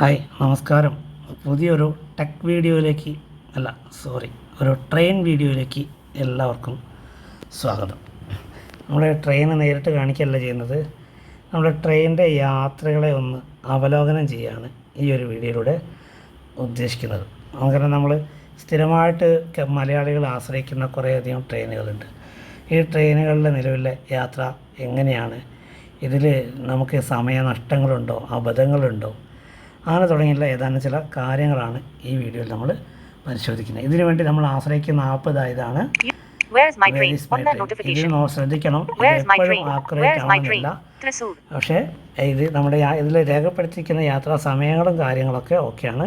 Hi നമസ്കാരം. പുതിയൊരു tech വീഡിയോയിലേക്ക് അല്ല സോറി ഒരു ട്രെയിൻ വീഡിയോയിലേക്ക് എല്ലാവർക്കും സ്വാഗതം. നമ്മുടെ ട്രെയിൻ നേരിട്ട് കാണിക്കുകയല്ല ചെയ്യുന്നത്. നമ്മുടെ ട്രെയിനിന്റെ യാത്രകളെ ഒന്ന് അവലോകനം ചെയ്യുകയാണ് ഈ ഒരു വീഡിയോയിലൂടെ ഉദ്ദേശിക്കുന്നത്. അങ്ങനെ നമ്മൾ സ്ഥിരമായിട്ട് മലയാളികൾ ആശ്രയിക്കുന്ന കുറേയധികം ട്രെയിനുകളുണ്ട് ഈ ട്രെയിനുകളിലെ നിലവിലെ യാത്ര എങ്ങനെയാണ്? ഇതിൽ നമുക്ക് സമയനഷ്ടങ്ങളുണ്ടോ? അബദ്ധങ്ങളുണ്ടോ? അങ്ങനെ തുടങ്ങിയുള്ള ഏതാനും ചില കാര്യങ്ങളാണ് ഈ വീഡിയോയിൽ നമ്മൾ പരിശോധിക്കുന്നത്. ഇതിനു വേണ്ടി നമ്മൾ ആശ്രയിക്കുന്ന ആപ്പ് ഇതാ ഇതാണ്? ഇത് ശ്രദ്ധിക്കണം. ഇത് എപ്പോഴും. പക്ഷേ ഇത് നമ്മുടെ ഇതിൽ രേഖപ്പെടുത്തിയിരിക്കുന്ന യാത്രാ സമയങ്ങളും കാര്യങ്ങളൊക്കെ ഓക്കെയാണ്.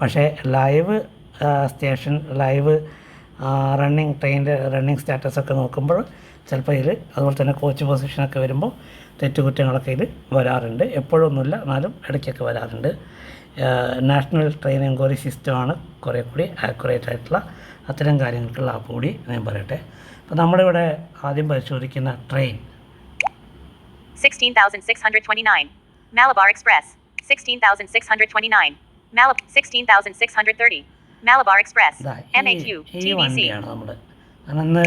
പക്ഷേ ലൈവ് സ്റ്റേഷൻ ലൈവ് റണ്ണിങ് ട്രെയിനിന്റെ റണ്ണിങ് സ്റ്റാറ്റസ് ഒക്കെ നോക്കുമ്പോൾ ചിലപ്പോൾ ഇതിൽ അതുപോലെ തന്നെ കോച്ച് പൊസിഷനൊക്കെ വരുമ്പോൾ തെറ്റുകുറ്റങ്ങളൊക്കെ ഇതിൽ വരാറുണ്ട്. എപ്പോഴൊന്നുമില്ല എന്നാലും ഇടയ്ക്കൊക്കെ വരാറുണ്ട്. നാഷണൽ ട്രെയിൻ എൻക്വയറി സിസ്റ്റമാണ് കുറേ കൂടി ആക്യുറേറ്റ് ആയിട്ടുള്ള അത്തരം കാര്യങ്ങൾക്കുള്ള ആപ്പ് കൂടി ഞാൻ പറയട്ടെ അപ്പോൾ നമ്മളിവിടെ ആദ്യം പരിശോധിക്കുന്ന train 16,629. Malabar Express. 16,629. Malab 16,630. Malabar Express. MAQ. 16,000.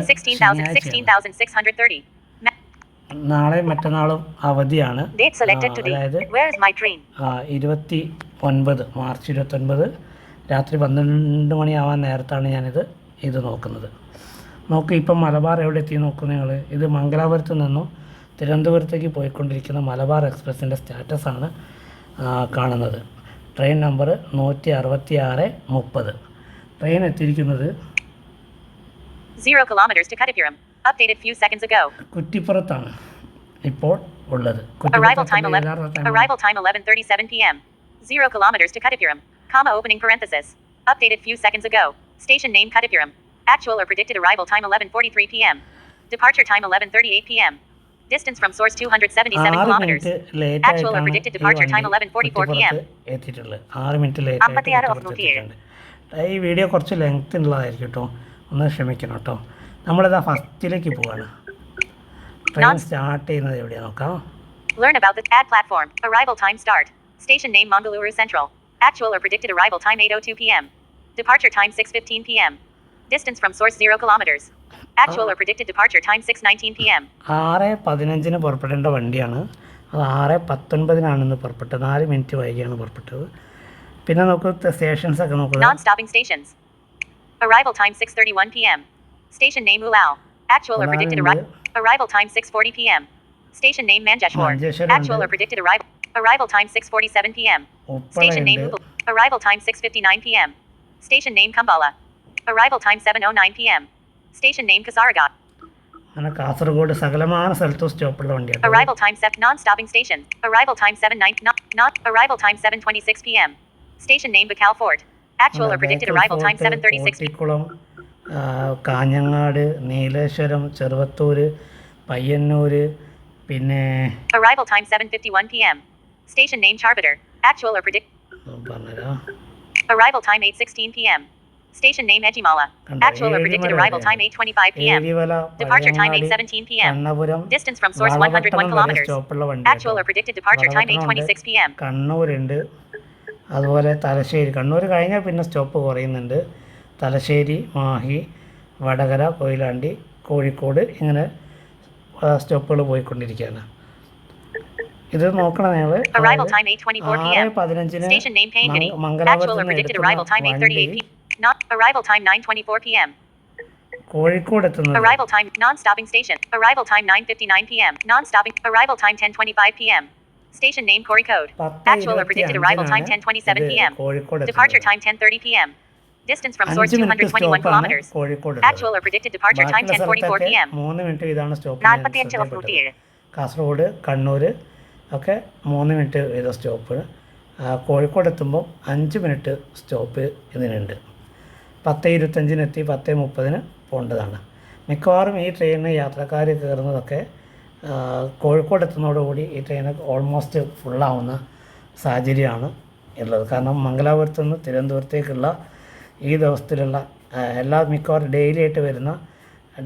16,630. നാളെ മറ്റന്നാളും അവധിയാണ്. അതായത് ഇരുപത്തി ഒൻപത് മാർച്ച് ഇരുപത്തൊൻപത് രാത്രി പന്ത്രണ്ട് മണിയാവാൻ നേരത്താണ് ഞാനിത് ഇത് നോക്കുന്നത്. നോക്ക് ഇപ്പം മലബാർ എവിടെ എത്തി നോക്കും നിങ്ങൾ ഇത് മംഗലാപുരത്ത് നിന്നും തിരുവനന്തപുരത്തേക്ക് പോയിക്കൊണ്ടിരിക്കുന്ന മലബാർ എക്സ്പ്രസിന്റെ സ്റ്റാറ്റസാണ് കാണുന്നത്. ട്രെയിൻ നമ്പർ നൂറ്റി അറുപത്തി ആറ് മുപ്പത്. ട്രെയിൻ എത്തിയിരിക്കുന്നത്. കുറ്റിപ്പുറത്താണ്. ഇപ്പോൾ ഉള്ളത് Arrival time കുറ്റിപ്പുറത്തുള്ള 11. യഥാർത്ഥ time Arrival time 11:37 p.m. Zero kilometers to Katapuram. Comma opening parenthesis. Updated few seconds ago. Station name Katipuram. Actual or predicted arrival time 11:43 p.m. Departure time 11:38 p.m. Distance from source 277 ആറ് kilometers. Minute late Actual or ആയിട്ടാണ് predicted ഈ departure time വണ്ടി 11:44 p.m. കുറ്റിപ്പുറത്ത് എത്തിയിട്ടുള്ളത് ആറ് minute late ആയിട്ട് 56 കുറ്റിപ്പുറത്ത് 107. എത്തിയിട്ടുണ്ട് ഈ video കുറച്ച് ലെങ്ത് ഉള്ളതായിരിക്കും കേട്ടോ ഒന്ന് ക്ഷമിക്കണം കേട്ടോ നമ്മളിതാ ഫസ്റ്റിലേക്ക് പോവാണ് ട്രെയിൻ സ്റ്റാർട്ട് ചെയ്യുന്നത് എവിടെയാണ് നോക്കാം Learn about the ad platform. Arrival time start. Station name Mangaluru Central. Actual or predicted arrival time 8:02 p.m. Departure time 6:15 p.m. Distance from source 0 kilometers. Actual or predicted departure time 6:19 p.m. ആറ് പതിനഞ്ചിന് പുറപ്പെടേണ്ട വണ്ടിയാണ് അത് ആറ് പത്തൊൻപതിനാണ് ഇന്ന് പുറപ്പെട്ടത് നാല് minute വൈകിയാണ് പുറപ്പെട്ടത് പിന്നെ നമുക്ക് സ്റ്റേഷൻസ് ഒക്കെ നോക്കുക Non-stopping stations. Arrival time 6:31 p.m. Station name Ulao. Actual or predicted Ulao arrival arrival time 6:40 p.m. Station name Manjeshwar. Manjeshwar Actual ഉണ്ട്. or predicted arrival arrival time 6:47 p.m. Station name ഉപ്പളയുണ്ട് Upal. Arrival time 6:59 p.m. Station name Kumbala. Arrival time 7:09 p.m. Station name Kasaragat. അങ്ങനെ കാസർഗോഡ് സകലമായ സ്ഥലത്തും സ്റ്റോപ്പുള്ള വണ്ടിയാണ് Arrival time 7 non-stopping station. Arrival time 7 9 not not arrival time 7:26 p.m. Station name Bakal Fort. Actual or predicted arrival time 7:36 Kottikulam ആ, കാഞ്ഞങ്ങാട് നീലേശ്വരം ചെറുവത്തൂർ പയ്യന്നൂർ പിന്നെ Arrival time 7:51 p.m. Station name Charbitter. Actual or predict പറഞ്ഞുതരാം arrival time 8:16 p.m. Station name Ejimala. കണ്ടോ? Actual or predicted Ezhimala arrival time വരെയാണ്. 8:25 p.m. ഏരിവല Departure time Pazhayangadi, 8:17 p.m. Kannapuram Distance from source 101 Valapattanam വരെ kilometers. സ്റ്റോപ്പുള്ള വണ്ടി Actual or predicted departure time 8:26 p.m. കണ്ണൂരുണ്ട് അതുപോലെ തലശ്ശേരി കണ്ണൂർ കഴിഞ്ഞാൽ പിന്നെ stop കുറയുന്നുണ്ട് തലശ്ശേരി മാഹി വടകര കൊയിലാണ്ടി കോഴിക്കോട് ഇങ്ങനെ സ്റ്റോപ്പുകൾ പോയിക്കൊണ്ടിരിക്കുകയാണ് ഇത് നോക്കണം നിങ്ങൾ Arrival time 8:24 ആറ് p.m. പതിനഞ്ചിന് Station name Payangani. മംഗ- മംഗലാപുരത്ത് Actual or നിന്ന് predicted എടുക്കുന്ന arrival time 8:38 വണ്ടി p.m. Not arrival time 9:24 p.m. Kozhikode എത്തുന്നത് Arrival time non-stopping station. Arrival time 9:59 p.m. Non-stopping. Arrival time 10:25 p.m. Station name Corey code. പത്ത് Actual or predicted arrival time 10:27 ഇത് p.m. Kozhikode Departure എത്തുന്നത്. time 10:30 p.m. Distance from source 221 സ്റ്റോപ്പാണ് kilometers. Kozhikode Actual or predicted departure time 10:44 സ്ഥലത്തൊക്കെ p.m. മൂന്ന് minute ഇതാണ് stop 45 of 107. Kasaragod Kannur ഒക്കെ മൂന്ന് minute വീതം stop Kozhikode എത്തുമ്പോൾ അഞ്ച് മിനിറ്റ് സ്റ്റോപ്പ് ഇതിനുണ്ട് പത്ത് ഇരുപത്തഞ്ചിനെത്തി പത്ത് മുപ്പതിന് പോകേണ്ടതാണ് മിക്കവാറും ഈ ട്രെയിനിന് യാത്രക്കാർ കയറുന്നതൊക്കെ കോഴിക്കോട് എത്തുന്നതോടുകൂടി ഈ ട്രെയിൻ ഓൾമോസ്റ്റ് ഫുള്ളാവുന്ന സാഹചര്യമാണ് ഉള്ളത് കാരണം മംഗലാപുരത്ത് നിന്ന് തിരുവനന്തപുരത്തേക്കുള്ള ഈ ദിവസത്തിലുള്ള എല്ലാ മിക്കവാറും ഡെയിലി ആയിട്ട് വരുന്ന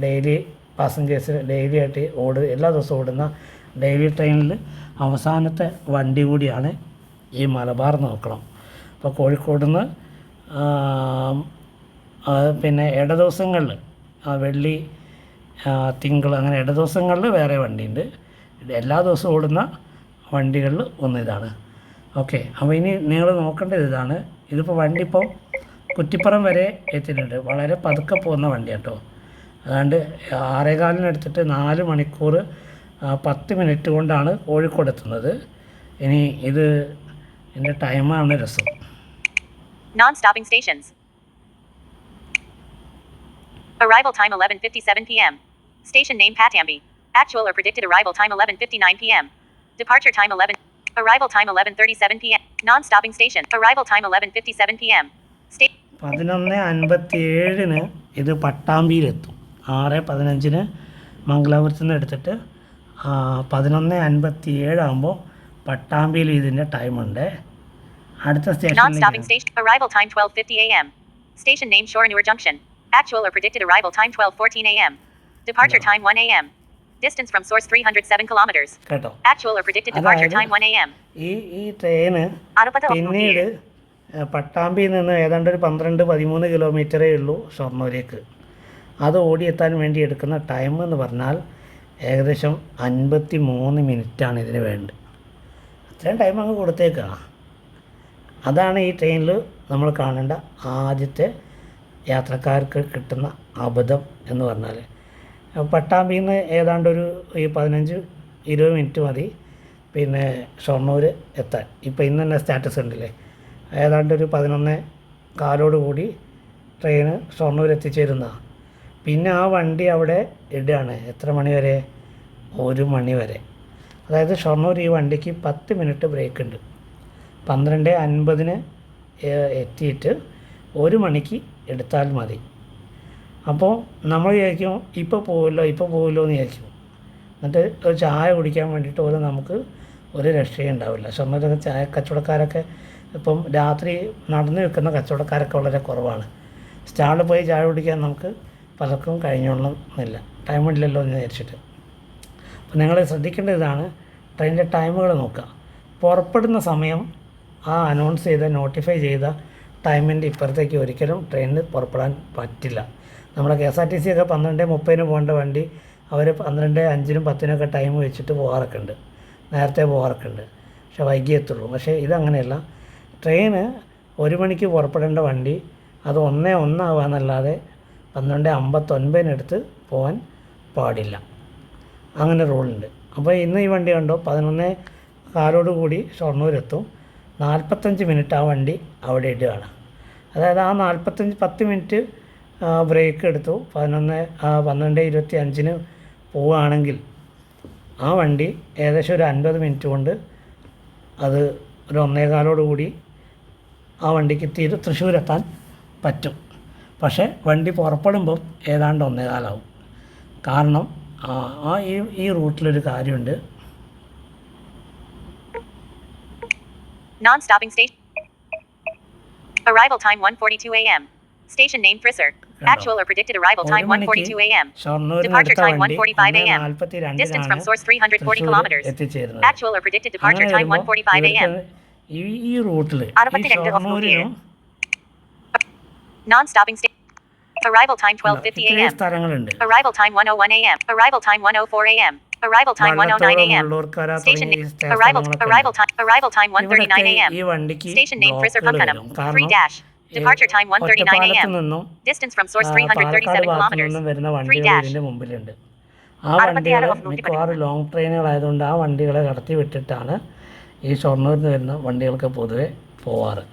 ഡെയിലി പാസഞ്ചേഴ്സ് ഡെയിലി ആയിട്ട് ഓട് എല്ലാ ദിവസവും ഓടുന്ന ഡെയിലി ട്രെയിനിൽ അവസാനത്തെ വണ്ടി കൂടിയാണ് ഈ മലബാർ നോക്കണം. അപ്പോൾ കോഴിക്കോട് നിന്ന് പിന്നെ ഇട ദിവസങ്ങളിൽ വെള്ളി തിങ്കൾ അങ്ങനെ ഇട ദിവസങ്ങളിൽ വേറെ വണ്ടിയുണ്ട്. എല്ലാ ദിവസവും ഓടുന്ന വണ്ടികളിൽ ഒന്ന് ഇതാണ്. ഓക്കെ അപ്പോൾ ഇനി നിങ്ങൾ നോക്കേണ്ടത് ഇതാണ്. ഇതിപ്പോൾ വണ്ടി ഇപ്പോൾ കുറ്റിപ്പുറം വരെ എത്തിയിട്ടുണ്ട് വളരെ പതുക്കെ പോകുന്ന വണ്ടി കേട്ടോ അതുകൊണ്ട് ആറേകാലിന് എടുത്തിട്ട് നാല് മണിക്കൂർ പത്ത് മിനിറ്റ് കൊണ്ടാണ് കോഴിക്കോട് എത്തുന്നത് ഇനി ഇത് എന്റെ ടൈമാണ് രസം Non-stopping stations. Arrival time 11:57 p.m. Station name Patambi. Actual or predicted arrival time 11:59 p.m. Departure time 11. Arrival time 11:37 p.m. Non-stopping station. Arrival time 11:57 p.m. പതിനൊന്ന് അൻപത്തി ഏഴിന് ഇത് പട്ടാമ്പിയിലെത്തും ആറ് പതിനഞ്ചിന് മംഗലാപുരത്ത് നിന്ന് എടുത്തിട്ട് പതിനൊന്ന് അൻപത്തി ഏഴാകുമ്പോൾ പട്ടാമ്പിയിൽ ഇതിന്റെ ടൈമുണ്ട് അടുത്ത Non-stopping station. Arrival time 12:50 a.m. Station name Shoranur Junction. Actual or predicted arrival time 12:14 a.m. Departure time 1 a.m. Distance from source 307 kilometers. Actual or predicted departure time 1 a.m. ഈ ഈ ട്രെയിന് പിന്നീട് പട്ടാമ്പിയിൽ നിന്ന് ഏതാണ്ട് ഒരു പന്ത്രണ്ട് പതിമൂന്ന് കിലോമീറ്ററേ ഉള്ളൂ ഷൊർണൂരേക്ക് അത് ഓടിയെത്താൻ വേണ്ടി എടുക്കുന്ന ടൈം എന്ന് പറഞ്ഞാൽ ഏകദേശം അൻപത്തി മൂന്ന് മിനിറ്റാണ് ഇതിന് വേണ്ടത്. അത്രയും ടൈം അങ്ങ് കൊടുത്തേക്കുക അതാണ് ഈ ട്രെയിനിൽ നമ്മൾ കാണേണ്ട ആദ്യത്തെ യാത്രക്കാർക്ക് കിട്ടുന്ന അബദ്ധം എന്ന് പറഞ്ഞാൽ. പട്ടാമ്പിയിൽ നിന്ന് ഏതാണ്ട് ഈ പതിനഞ്ച് ഇരുപത് മിനിറ്റ് മതി. പിന്നെ ഷൊർണൂർ എത്താൻ. ഇപ്പോൾ ഇന്ന് തന്നെ സ്റ്റാറ്റസ് ഉണ്ടല്ലേ? ഏതാണ്ട് ഒരു പതിനൊന്ന് കാലോട് കൂടി ട്രെയിന് ഷൊർണൂർ എത്തിച്ചേരുന്ന പിന്നെ ആ വണ്ടി അവിടെ ഇടുകയാണ് എത്ര മണി വരെ? ഒരു മണി വരെ. അതായത് ഷൊർണൂർ ഈ വണ്ടിക്ക് പത്ത് മിനിറ്റ് ബ്രേക്ക് ഉണ്ട്. പന്ത്രണ്ട് അൻപതിന് എത്തിയിട്ട് ഒരു മണിക്ക് എടുത്താൽ മതി. അപ്പോൾ നമ്മൾ വിചാരിക്കും ഇപ്പോൾ പോവില്ലോ ഇപ്പോൾ പോവില്ലോ എന്ന് വിചാരിക്കും. എന്നിട്ട് ഒരു ചായ കുടിക്കാൻ വേണ്ടിയിട്ട് പോലും നമുക്ക് ഒരു രക്ഷയും ഉണ്ടാവില്ല ഷൊർണൂരൊക്കെ ചായ കച്ചവടക്കാരൊക്കെ ഇപ്പം രാത്രി നടന്നു നിൽക്കുന്ന കച്ചവടക്കാരൊക്കെ വളരെ കുറവാണ്. സ്റ്റാളിൽ പോയി ചായ കുടിക്കാൻ നമുക്ക് പലർക്കും കഴിഞ്ഞോളുന്നില്ല ടൈമില്ലല്ലോ എന്ന് വിചാരിച്ചിട്ട്. അപ്പോൾ നിങ്ങൾ ശ്രദ്ധിക്കേണ്ട ഇതാണ് ട്രെയിനിന്റെ ടൈമുകൾ നോക്കുക. പുറപ്പെടുന്ന സമയം ആ അനൗൺസ് ചെയ്ത നോട്ടിഫൈ ചെയ്ത ടൈമിന്റെ ഇപ്പുറത്തേക്ക് ഒരിക്കലും ട്രെയിനിന് പുറപ്പെടാൻ പറ്റില്ല. നമ്മുടെ K S R T C ഒക്കെ പന്ത്രണ്ട് മുപ്പതിന് പോകേണ്ട വണ്ടി അവർ പന്ത്രണ്ട് അഞ്ചിനും പത്തിനൊക്കെ ടൈം വെച്ചിട്ട് പോകാറൊക്കെ ഉണ്ട്. നേരത്തെ പോകാറൊക്കെ ഉണ്ട്. പക്ഷേ വൈകിയെത്തുള്ളൂ പക്ഷേ ഇതങ്ങനെയല്ല. ട്രെയിന് ഒരു മണിക്ക് പുറപ്പെടേണ്ട വണ്ടി അത് ഒന്നേ ഒന്നാവാന്നല്ലാതെ പന്ത്രണ്ട് അമ്പത്തൊൻപതിനടുത്ത് പോകാൻ പാടില്ല. അങ്ങനെ റൂളുണ്ട്. അപ്പോൾ ഇന്ന് ഈ വണ്ടി കണ്ടോ? പതിനൊന്ന് കാലോട് കൂടി ഷൊർണൂരെത്തും. നാൽപ്പത്തഞ്ച് മിനിറ്റ് ആ വണ്ടി അവിടെ ഇടുകയാണ്. അതായത് ആ നാൽപ്പത്തഞ്ച് പത്ത് മിനിറ്റ് ബ്രേക്ക് എടുത്തു. പതിനൊന്ന് പന്ത്രണ്ട് ഇരുപത്തി അഞ്ചിന് പോവുകയാണെങ്കിൽ ആ വണ്ടി ഏകദേശം ഒരു അൻപത് മിനിറ്റ് കൊണ്ട് അത് ഒരു ഒന്നേകാലോട് കൂടി ആ വണ്ടിക്ക് തിരു തൃശ്ശൂരെത്താൻ പറ്റും. പക്ഷേ വണ്ടി പുറപ്പെടുമ്പോൾ ഏതാണ്ട് ഒന്നേകാലാവും കാരണം ആ ഈ ഈ റൂട്ടിലൊരു കാര്യമുണ്ട്. എത്തിച്ചേരുന്നത്. ഈ ഈ റൂട്ടിൽ സ്ഥലങ്ങളുണ്ട്. ഈ വണ്ടിക്ക് മുമ്പിലുണ്ട്. ആ വണ്ടികളെ മിക്കവാറും ലോങ് ട്രെയിനുകളായതുകൊണ്ട് ആ വണ്ടികളെ കടത്തി വിട്ടിട്ടാണ് ഈ ഷൊർണൂരിൽ നിന്ന് വരുന്ന വണ്ടികൾക്ക് പൊതുവെ പോവാറ്.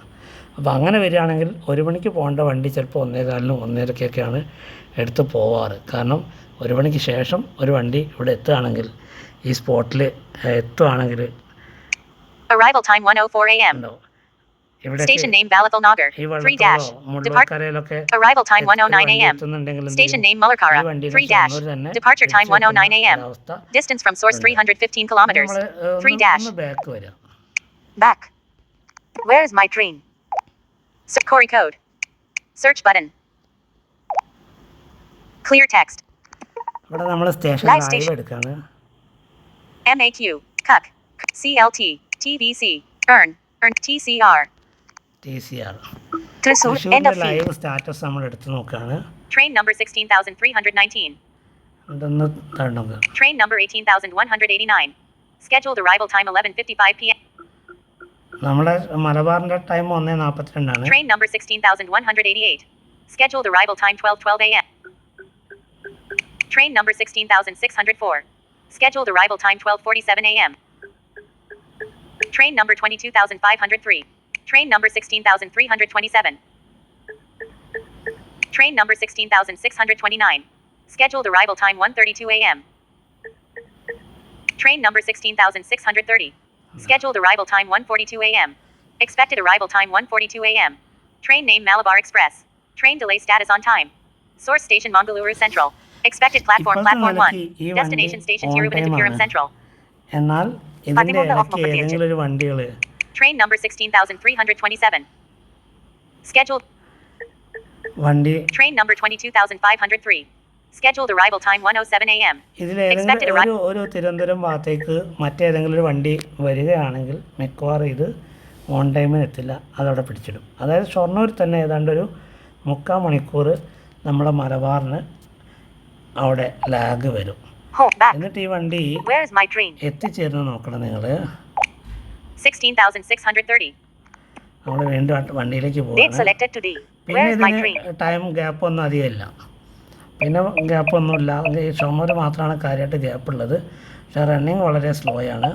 അപ്പോൾ അങ്ങനെ വരികയാണെങ്കിൽ ഒരു മണിക്ക് പോകേണ്ട വണ്ടി ചിലപ്പോൾ ഒന്നേകാലിനും ഒന്നരക്കൊക്കെയാണ് എടുത്ത് പോവാറ്. കാരണം ഒരു മണിക്ക് ശേഷം ഒരു വണ്ടി ഇവിടെ എത്തുകയാണെങ്കിൽ ഈ സ്പോട്ടിൽ എത്തുകയാണെങ്കിൽ Arrival time 1:04 a.m. ഉണ്ടാവും Station name Balathal Nagar. ഈ 3 dash. വെള്ളത്തോളോ Depart. മുള്ളൂർക്കരയിലൊക്കെ Arrival time എത്തി- 1:09 വണ്ടി a.m. എത്തുന്നുണ്ടെങ്കിൽ എന്ത് Station ചെയ്യും? name Mullakara. ഈ വണ്ടികൾ 3 dash. ഷൊർണൂർ തന്നെ Departure time തിരിച്ച് 1:09 a.m. എത്തുന്ന ഒരവസ്ഥ Distance from source ഉണ്ട്. 315 kilometers. നമ്മള്, ഏഹ്, ഒന്ന് 3 dash. ഒന്ന് back വരാം. Back. Where is my train? S- Corey code. Search button. Clear text. ഇവിടെ നമ്മൾ station Live live station. എടുക്കാണ് MAQ. CUC. CLT. TVC. EARN. EARN. TCR. T C R Thrissur, end തൃശ്ശൂരിന്റെ of field. Live status നമ്മൾ എടുത്ത് നോക്കുകയാണ് Train number 16319. ഇതൊന്ന് തണ്ണുക Train number 18189. Scheduled arrival time 11:55 p.m. നമ്മുടെ മലബാറിന്റെ time ഒന്നേ നാൽപ്പത്തിരണ്ടാണ് Train number 16188. Scheduled arrival time 12:12 a.m. Train number 16604. Scheduled arrival time 12:47 a.m. Train number 22503. Train number 16327. Train number 16629. Scheduled arrival time 1:32 a.m. Train number 16630. Scheduled arrival time 1:42 a.m. Expected arrival time 1:42 a.m. Train name Malabar Express. Train delay status on time. Source station Mangaluru Central. Expected platform ഇപ്പോഴത്തെ platform 1. നിലയ്ക്ക് ഈ വണ്ടി Destination station on Tiruvananthapuram time ആണ്. Central. എന്നാൽ ഇതിൻ്റെ പതിമൂന്ന് of ഇടയ്ക്ക് മുപ്പത്തിയഞ്ച്. ഏതെങ്കിലും ഒരു വണ്ടികൾ Train number 16327. Scheduled വണ്ടി train number 22503. Scheduled arrival time 1:07 a.m. ഇതിലേതെങ്കിലും ഒരു ഒരു തിരുവനന്തപുരം ഭാഗത്തേക്ക് മറ്റേതെങ്കിലും ഒരു വണ്ടി വരികയാണെങ്കിൽ മിക്കവാറും ഇത് ഓൺ ടൈമിന് എത്തില്ല അതവിടെ പിടിച്ചിടും അതായത് ഷൊർണൂർ തന്നെ ഏതാണ്ട് ഒരു മുക്കാൽ മണിക്കൂർ നമ്മുടെ മലബാറിന് അവിടെ ലാഗ് വരും എന്നിട്ട് ഈ വണ്ടി? എത്തിച്ചേരുന്ന നോക്കണം നിങ്ങൾ 16630. നമ്മൾ വീണ്ടും വണ്ടിയിലേക്ക് പോകാം. പിന്നെ? ഇതിന് ടൈം ഗ്യാപ്പ് ഒന്നും അധികമില്ല പിന്നെ ഗ്യാപ്പ് ഒന്നുമില്ല ഈ ഷൊർണൂർ മാത്രമാണ് കാര്യമായിട്ട് ഗ്യാപ്പ് ഉള്ളത് പക്ഷേ റണ്ണിങ് വളരെ സ്ലോ ആണ്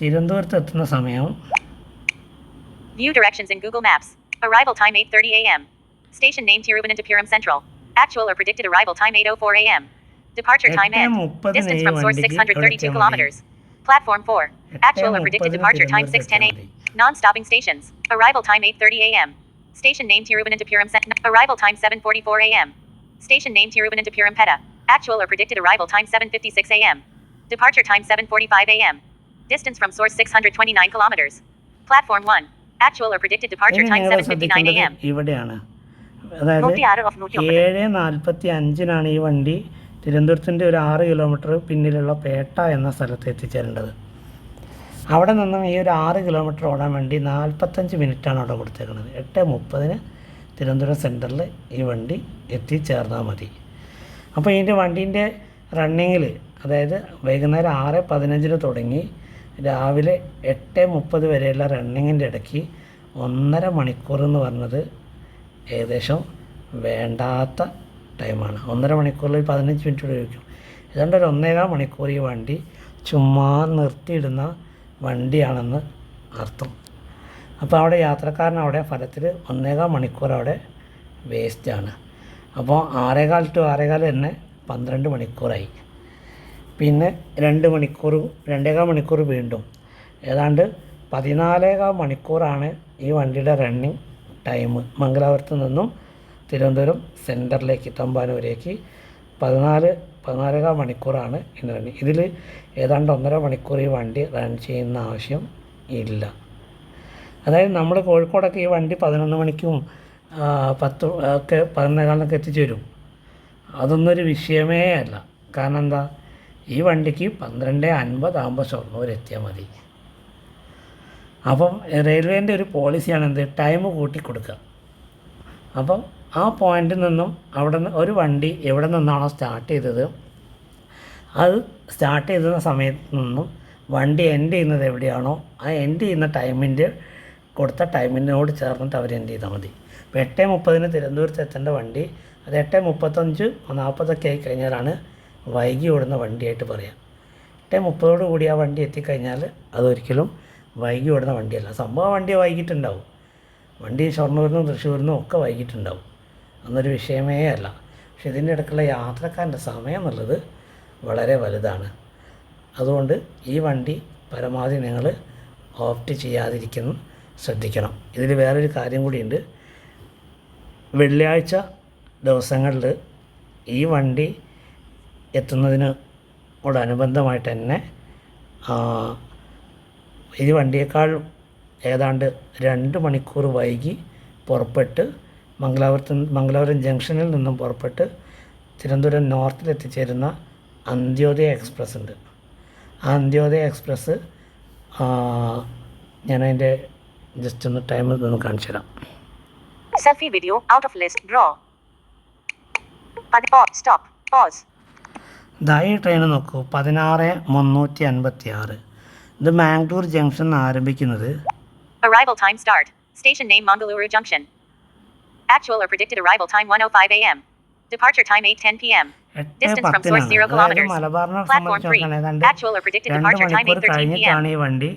തിരുവനന്തപുരത്ത് എത്തുന്ന സമയം View directions in Google Maps. Arrival time 8:30 a.m. Station name Tiruvananthapuram Central. Actual or predicted arrival time 8:04 a.m. Departure time end. Distance from source 632 kilometers. Platform 4. Actual or predicted മുപ്പതിന് departure time തിരുവനന്തപുരത്ത് 6:10 എത്തിയാൽ a.m. Non-stopping stations. Arrival time 8:30 a.m. Station name Tiruvananthapuram Central. Arrival time 7:44 a.m. Station name Tiruvananthapuram Petta. Actual or predicted arrival time 7:56 a.m. Departure time 7:45 a.m. Distance from source 629 kilometers. Platform 1. Actual or predicted departure ഇനി time നിങ്ങൾ 7:59 ശ്രദ്ധിക്കേണ്ടത് a.m. ഇവിടെയാണ് അതായത് നൂറ്റിയാറ് of നൂറ്റി ഒമ്പത്. ഏഴ് നാൽപ്പത്തി അഞ്ചിനാണ് ഈ വണ്ടി തിരുവനന്തപുരത്തിന്റെ ഒരു ആറ് കിലോമീറ്റർ പിന്നിലുള്ള പേട്ട എന്ന സ്ഥലത്ത് എത്തിച്ചേരേണ്ടത്. അവിടെ നിന്നും ഈ ഒരു ആറ് കിലോമീറ്റർ ഓടാൻ വേണ്ടി നാൽപ്പത്തഞ്ച് മിനിറ്റാണ് അവിടെ കൊടുത്തേക്കുന്നത് എട്ട് മുപ്പതിന് തിരുവനന്തപുരം സെന്ററിൽ ഈ വണ്ടി എത്തിച്ചേർന്നാൽ മതി. അപ്പോൾ ഇതിന്റെ വണ്ടീന്റെ റണ്ണിങ്ങിൽ അതായത് വൈകുന്നേരം ആറ് പതിനഞ്ചിന് തുടങ്ങി രാവിലെ എട്ട് മുപ്പത് വരെയുള്ള റണ്ണിങ്ങിന്റെ ഇടയ്ക്ക് ഒന്നര മണിക്കൂർ എന്ന് പറഞ്ഞത് ഏകദേശം വേണ്ടാത്ത ടൈമാണ്. ഒന്നര മണിക്കൂറിൽ ഒരു പതിനഞ്ച് മിനിറ്റ് ഉപയോഗിക്കും ഏതാണ്ട് ഒരു ഒന്നേകാൽ മണിക്കൂർ ഈ വണ്ടി ചുമ്മാ നിർത്തിയിടുന്ന വണ്ടിയാണെന്ന് അർത്ഥം. അപ്പോൾ അവിടെ യാത്രക്കാരൻ അവിടെ ഫലത്തിൽ ഒന്നേകാൽ മണിക്കൂർ അവിടെ വേസ്റ്റാണ് അപ്പോൾ ആറേകാൽ ടു ആറേകാൽ തന്നെ പന്ത്രണ്ട് മണിക്കൂറായി. പിന്നെ രണ്ട് മണിക്കൂർ രണ്ടേകാൽ മണിക്കൂർ വീണ്ടും. ഏതാണ്ട് പതിനാലേകാൽ മണിക്കൂറാണ് ഈ വണ്ടിയുടെ റണ്ണിങ് ടൈം മംഗലാപുരത്ത് നിന്നും തിരുവനന്തപുരം സെന്ററിലേക്ക് തമ്പാനൂരേക്ക് പതിനാല് പതിനാലര മണിക്കൂറാണ് ഇന്ന് വണ്ടി ഇതിൽ ഏതാണ്ട് ഒന്നര മണിക്കൂർ ഈ വണ്ടി റൺ ചെയ്യുന്ന ആവശ്യം ഇല്ല. അതായത് നമ്മൾ കോഴിക്കോടൊക്കെ ഈ വണ്ടി പതിനൊന്ന് മണിക്കും പത്ത് ഒക്കെ പതിനൊന്നേകാലിനൊക്കെ എത്തിച്ചു വരും. അതൊന്നൊരു വിഷയമേ അല്ല. കാരണം എന്താ? ഈ വണ്ടിക്ക് പന്ത്രണ്ട് അൻപത് ആകുമ്പോൾ ഷൊർണൂർ എത്തിയാൽ മതി. അപ്പം റെയിൽവേന്റെ ഒരു പോളിസിയാണ് എന്ത്? ടൈം കൂട്ടി കൊടുക്കുക അപ്പം ആ പോയിന്റിൽ നിന്നും അവിടെ നിന്ന് ഒരു വണ്ടി എവിടെ നിന്നാണോ സ്റ്റാർട്ട് ചെയ്തത്. അത് സ്റ്റാർട്ട് ചെയ്ത സമയത്ത് നിന്നും വണ്ടി എൻഡ് ചെയ്യുന്നത് എവിടെയാണോ ആ എൻഡ് ചെയ്യുന്ന ടൈമിന്റെ കൊടുത്ത ടൈമിനോട് ചേർന്നിട്ട് അവർ എൻഡ് ചെയ്താൽ മതി. ഇപ്പോൾ എട്ട് മുപ്പതിന് തിരുവനന്തപുരത്ത് എത്തേണ്ട വണ്ടി അത് എട്ട് മുപ്പത്തഞ്ച് നാൽപ്പതൊക്കെ ആയി കഴിഞ്ഞാലാണ് വൈകി ഓടുന്ന വണ്ടിയായിട്ട് പറയാം. എട്ട് മുപ്പതോട് കൂടി ആ വണ്ടി എത്തിക്കഴിഞ്ഞാൽ അതൊരിക്കലും വൈകി ഓടുന്ന വണ്ടിയല്ല. സംഭവം വണ്ടി വൈകിട്ടുണ്ടാവും വണ്ടി ഷൊർണൂരിൽ നിന്നും തൃശ്ശൂരിൽ നിന്നും ഒക്കെ വൈകിട്ടുണ്ടാവും അന്നൊരു വിഷയമേ അല്ല. പക്ഷെ ഇതിന്റെ ഇടയ്ക്കുള്ള യാത്രക്കാരന്റെ സമയം എന്നുള്ളത് വളരെ വലുതാണ്. അതുകൊണ്ട് ഈ വണ്ടി പരമാവധി നിങ്ങൾ ഓപ്റ്റ് ചെയ്യാതിരിക്കുന്നു. ശ്രദ്ധിക്കണം. ഇതിൽ വേറൊരു കാര്യം കൂടിയുണ്ട്. വെള്ളിയാഴ്ച ദിവസങ്ങളിൽ ഈ വണ്ടി എത്തുന്നതിനോടനുബന്ധമായിട്ട് തന്നെ ഈ വണ്ടിയേക്കാൾ ഏതാണ്ട് രണ്ട് മണിക്കൂർ വൈകി പുറപ്പെട്ട് മംഗലാപുരത്ത് മംഗലാപുരം ജംഗ്ഷനിൽ നിന്നും പുറപ്പെട്ട് തിരുവനന്തപുരം നോർത്തിൽ എത്തിച്ചേരുന്ന അന്ത്യോദയ എക്സ്പ്രസ് ഉണ്ട് ആ അന്ത്യോദയ എക്സ്പ്രസ് ഞാനതിന്റെ ജസ്റ്റ് ഒന്ന് ടൈം ഒന്ന് കാണിച്ചു തരാം selfie video out of list draw stop pause. ഇതാ ട്രെയിൻ നോക്കൂ പതിനാറ് മുന്നൂറ്റി അൻപത്തി ആറ് ഇത് മാംഗ്ലൂർ ജംഗ്ഷൻ ആരംഭിക്കുന്നത് Arrival time start. Station name Mangaluru Junction. Actual or predicted arrival time 1:05 a.m. Departure time 8:10 p.m. എട്ട് Distance from source പത്തിനാണ് zero അതായത് kilometers. മലബാറിനെ Platform സംബന്ധിച്ച് 3. നോക്കുകയാണെങ്കിൽ ഏതാണ്ട് Actual or predicted രണ്ട് departure time മണിക്കൂർ 8:13 p.m. കഴിഞ്ഞിട്ടാണ് ഈ വണ്ടി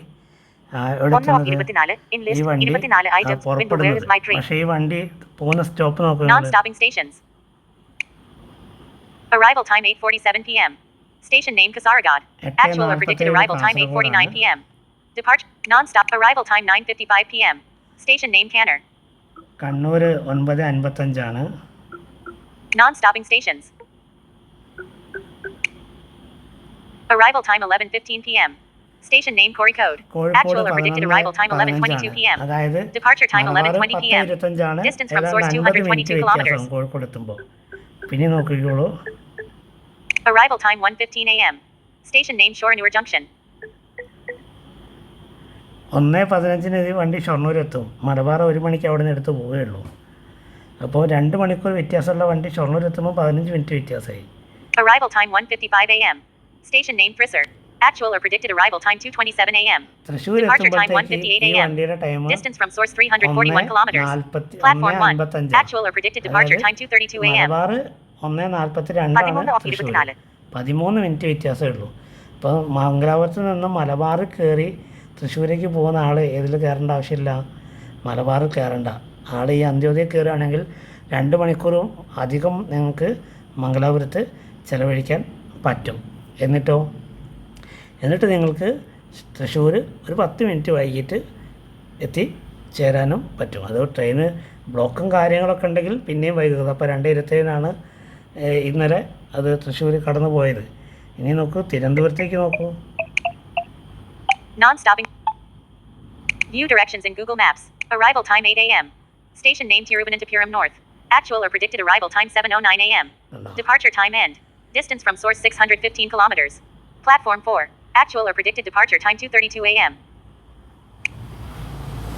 ആ, One of എടുക്കുന്നത് ഇരുപത്തിനാല്. In ഈ list. വണ്ടി ഇരുപത്തിനാല് ആ, items. Window. Where പുറപ്പെടുന്നത് is my train? പക്ഷേ ഈ വണ്ടി പോകുന്ന സ്റ്റോപ്പ് നോക്കുന്നത് Non-stopping stations. Arrival time 8:47 p.m. Station name Kasaragod. എട്ട് Actual or predicted നാൽപ്പത്തേഴ് arrival time 8:49 കാസർഗോഡാണ് p.m. Departure non-stop arrival time 9:55 p.m. Station name Canner. Kannur ഒൻപത് അൻപത്തഞ്ചാണ് Non-stopping stations. Arrival time 11:15 p.m. Station name Kozhikode. Kozhikode Actual or predicted arrival time 11:22 പതിനഞ്ചാണ് p.m. അതായത് Departure time Malabar 11:20 പത്ത് p.m. ഇരുപത്തഞ്ചാണ് Distance from ഏതാണ്ട് source അൻപത് 222 minute kilometers. വ്യത്യാസം കോഴിക്കോട് എത്തുമ്പോൾ പിന്നെ നോക്കിക്കോളൂ Arrival time 1:15 a.m. Station name Shoranur Junction. ഒന്ന് പതിനഞ്ചിന് വണ്ടി ഷൊർണൂരെത്തും മലബാർ ഒരു മണിക്ക് അവിടെ നിന്ന് എടുത്ത് പോവുകയുള്ളൂ അപ്പോൾ രണ്ട് മണിക്കൂർ വ്യത്യാസമുള്ള വണ്ടി ഷൊർണൂർ എത്തുമ്പോൾ പതിനഞ്ച് മിനിറ്റ് വ്യത്യാസമായി Arrival time 1:55 a.m. Station name Thrissur. Actual or predicted arrival time 2:27 a.m. Thrissur Departure time എത്തുമ്പോഴത്തേക്ക് 1:58 ഈ a.m. വണ്ടിയുടെ time Distance from source 341 kilometers. Platform 1. അൻപത്തഞ്ച് Actual or predicted departure time 2:32 a.m. Malabar പതിമൂന്ന് തൃശ്ശൂർ മിനിറ്റ് വ്യത്യാസമേ ഉള്ളൂ ഇപ്പോൾ മംഗലാപുരത്ത് നിന്ന് മലബാർ കയറി തൃശ്ശൂരേക്ക് പോകുന്ന ആൾ ഏതിൽ കയറേണ്ട ആവശ്യമില്ല. മലബാറിൽ കയറേണ്ട. ആൾ ഈ അന്ത്യോദയ കയറുകയാണെങ്കിൽ രണ്ട് മണിക്കൂറും അധികം നിങ്ങൾക്ക് മംഗലാപുരത്ത് ചിലവഴിക്കാൻ പറ്റും. എന്നിട്ടോ? എന്നിട്ട് നിങ്ങൾക്ക് തൃശ്ശൂർ ഒരു പത്ത് മിനിറ്റ് വൈകിട്ട് എത്തി ചേരാനും പറ്റും. അത് ട്രെയിന് ബ്ലോക്കും കാര്യങ്ങളൊക്കെ ഉണ്ടെങ്കിൽ പിന്നെയും വൈകുന്നത്. അപ്പോൾ രണ്ട് ഇരുപത്തേഴിനാണ് ഇന്നലെ അത് തൃശ്ശൂർ കടന്നു പോയത് ഇനി നോക്കൂ തിരുവനന്തപുരത്തേക്ക് നോക്കൂ. Non-stopping. View directions in Google Maps. Arrival time 8 a.m. Station name Tiruvananthapuram North. Actual or predicted arrival time 7.09 a.m. Departure time end. Distance from source 615 kilometers. Platform 4. Actual or predicted departure time 2.32 a.m.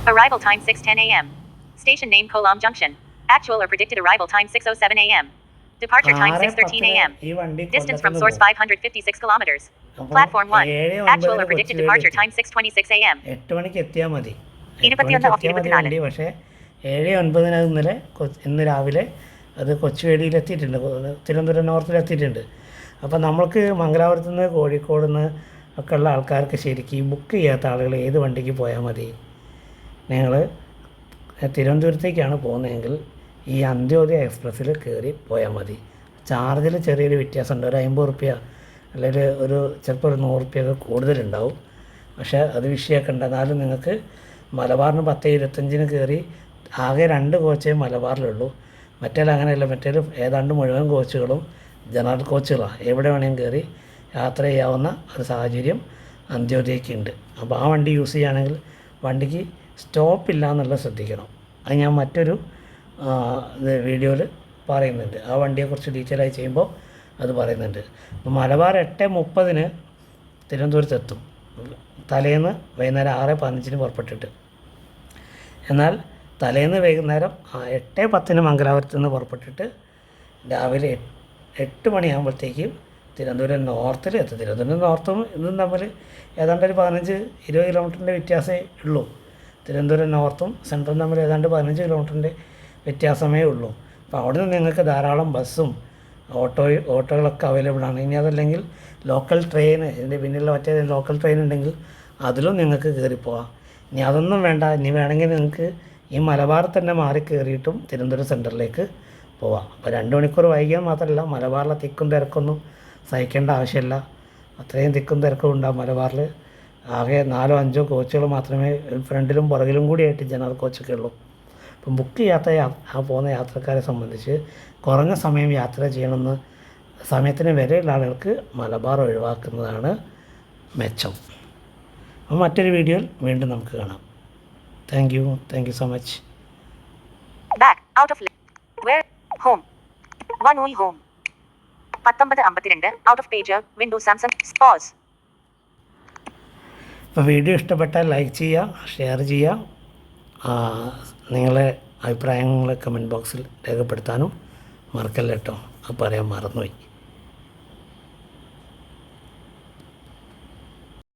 Arrival time 6.10 a.m. Station name Kolam Junction. Actual or predicted arrival time 6.07 a.m. Departure time 6.13 a.m. Distance from source 556 kilometers. അപ്പോൾ Platform 1. ഏഴ് Actual ഒൻപതിന് or predicted Kochuveli departure എത്തി. time 6:26 a.m. എട്ട് മണിക്ക് എത്തിയാൽ മതി ഇരുപത്തിയൊന്ന് of ഇരുപത്തിനാല്. പക്ഷേ ഏഴ് ഒൻപതിന് ഇന്നലെ ഇന്ന് രാവിലെ അത് കൊച്ചുവേളിയിൽ എത്തിയിട്ടുണ്ട് തിരുവനന്തപുരം നോർത്തിൽ എത്തിയിട്ടുണ്ട് അപ്പോൾ നമ്മൾക്ക് മംഗലാപുരത്ത് നിന്ന് കോഴിക്കോട് നിന്ന് ഒക്കെ ഉള്ള ആൾക്കാർക്ക് ശരിക്കും ബുക്ക് ചെയ്യാത്ത ആളുകൾ ഏത് വണ്ടിക്ക് പോയാൽ മതി നിങ്ങൾ തിരുവനന്തപുരത്തേക്കാണ് പോകുന്നതെങ്കിൽ ഈ അന്ത്യോദയ എക്സ്പ്രസ്സിൽ കയറി പോയാൽ മതി ചാർജിൽ ചെറിയൊരു വ്യത്യാസമുണ്ട് ഒരു അമ്പത് റുപ്യ അല്ലെങ്കിൽ ഒരു ചിലപ്പോൾ ഒരു നൂറ് റുപ്യൊക്കെ കൂടുതലുണ്ടാവും. പക്ഷേ അത് വിഷയമൊക്കെ എന്നാലും നിങ്ങൾക്ക് മലബാറിന് പത്ത് ഇരുപത്തഞ്ചിന് കയറി ആകെ രണ്ട് കോച്ചേ മലബാറിലുള്ളൂ. മറ്റേ അങ്ങനെയല്ല. മറ്റേ ഏതാണ്ട് മുഴുവൻ കോച്ചുകളും ജനറൽ കോച്ചുകളാണ്. എവിടെ വേണമെങ്കിലും കയറി യാത്ര ചെയ്യാവുന്ന ഒരു സാഹചര്യം അന്ത്യോദയക്ക് ഉണ്ട് അപ്പോൾ ആ വണ്ടി യൂസ് ചെയ്യുകയാണെങ്കിൽ വണ്ടിക്ക് സ്റ്റോപ്പ് ഇല്ല എന്നുള്ളത് ശ്രദ്ധിക്കണം. അത് ഞാൻ മറ്റൊരു വീഡിയോയിൽ പറയുന്നുണ്ട്. ആ വണ്ടിയെക്കുറിച്ച് ഡീറ്റെയിൽ ആയി ചെയ്യുമ്പോൾ അത് പറയുന്നുണ്ട്. അപ്പോൾ മലബാർ എട്ട് മുപ്പതിന് തിരുവനന്തപുരത്ത് എത്തും തലേന്ന് വൈകുന്നേരം ആറ് പതിനഞ്ചിന് പുറപ്പെട്ടിട്ട്. എന്നാൽ തലേന്ന് വൈകുന്നേരം എട്ട് പത്തിന് മംഗലാപുരത്ത് നിന്ന് പുറപ്പെട്ടിട്ട് രാവിലെ എട്ട് മണിയാകുമ്പോഴത്തേക്കും തിരുവനന്തപുരം നോർത്തിൽ എത്തും. തിരുവനന്തപുരം നോർത്തും ഇതും തമ്മിൽ ഏതാണ്ട് ഒരു പതിനഞ്ച് ഇരുപത് കിലോമീറ്ററിന്റെ വ്യത്യാസമേ ഉള്ളൂ. തിരുവനന്തപുരം നോർത്തും സെൻട്രലും തമ്മിൽ ഏതാണ്ട് പതിനഞ്ച് കിലോമീറ്ററിന്റെ വ്യത്യാസമേ ഉള്ളൂ. അപ്പോൾ അവിടെ നിന്ന് നിങ്ങൾക്ക് ധാരാളം ബസ്സും ഓട്ടോ ഓട്ടോകളൊക്കെ അവൈലബിൾ ആണ്. ഇനി അതല്ലെങ്കിൽ ലോക്കൽ ട്രെയിൻ ഇതിന്റെ പിന്നിലുള്ള മറ്റേ ലോക്കൽ ട്രെയിൻ ഉണ്ടെങ്കിൽ അതിലും നിങ്ങൾക്ക് കയറിപ്പോവാം ഇനി അതൊന്നും വേണ്ട. ഇനി വേണമെങ്കിൽ നിങ്ങൾക്ക് ഈ മലബാർ തന്നെ മാറി കയറിയിട്ടും തിരുവനന്തപുരം സെന്ററിലേക്ക് പോവാം. അപ്പോൾ രണ്ട് മണിക്കൂർ വൈകിയാൽ മാത്രമല്ല മലബാറിലെ തിക്കും തിരക്കൊന്നും സഹിക്കേണ്ട ആവശ്യമില്ല. അത്രയും തിക്കും തിരക്കും ഉണ്ടാവും മലബാറിൽ. ആകെ നാലോ അഞ്ചോ കോച്ചുകൾ മാത്രമേ ഫ്രണ്ടിലും പുറകിലും കൂടിയായിട്ട് ജനറൽ കോച്ചൊക്കെ ഉള്ളൂ. അപ്പം ബുക്ക് ചെയ്യാത്ത ആ പോകുന്ന യാത്രക്കാരെ സംബന്ധിച്ച് കുറഞ്ഞ സമയം യാത്ര ചെയ്യണമെന്ന് സമയത്തിന് വരെയുള്ള ആളുകൾക്ക് മലബാർ ഒഴിവാക്കുന്നതാണ് മെച്ചം അപ്പോൾ മറ്റൊരു വീഡിയോയിൽ വീണ്ടും നമുക്ക് കാണാം thank you thank you so much back out of? Home. One UI home. പത്തൊമ്പത് അമ്പത്തിരണ്ട് out of page window Samsung സ്പോസ് അപ്പോൾ വീഡിയോ ഇഷ്ടപ്പെട്ടാൽ ലൈക്ക് ചെയ്യുക ഷെയർ ചെയ്യുക നിങ്ങളെ അഭിപ്രായങ്ങൾ കമന്റ് ബോക്സിൽ രേഖപ്പെടുത്താനും മറക്കല്ല കേട്ടോ പറയാൻ മറന്നുപോയി.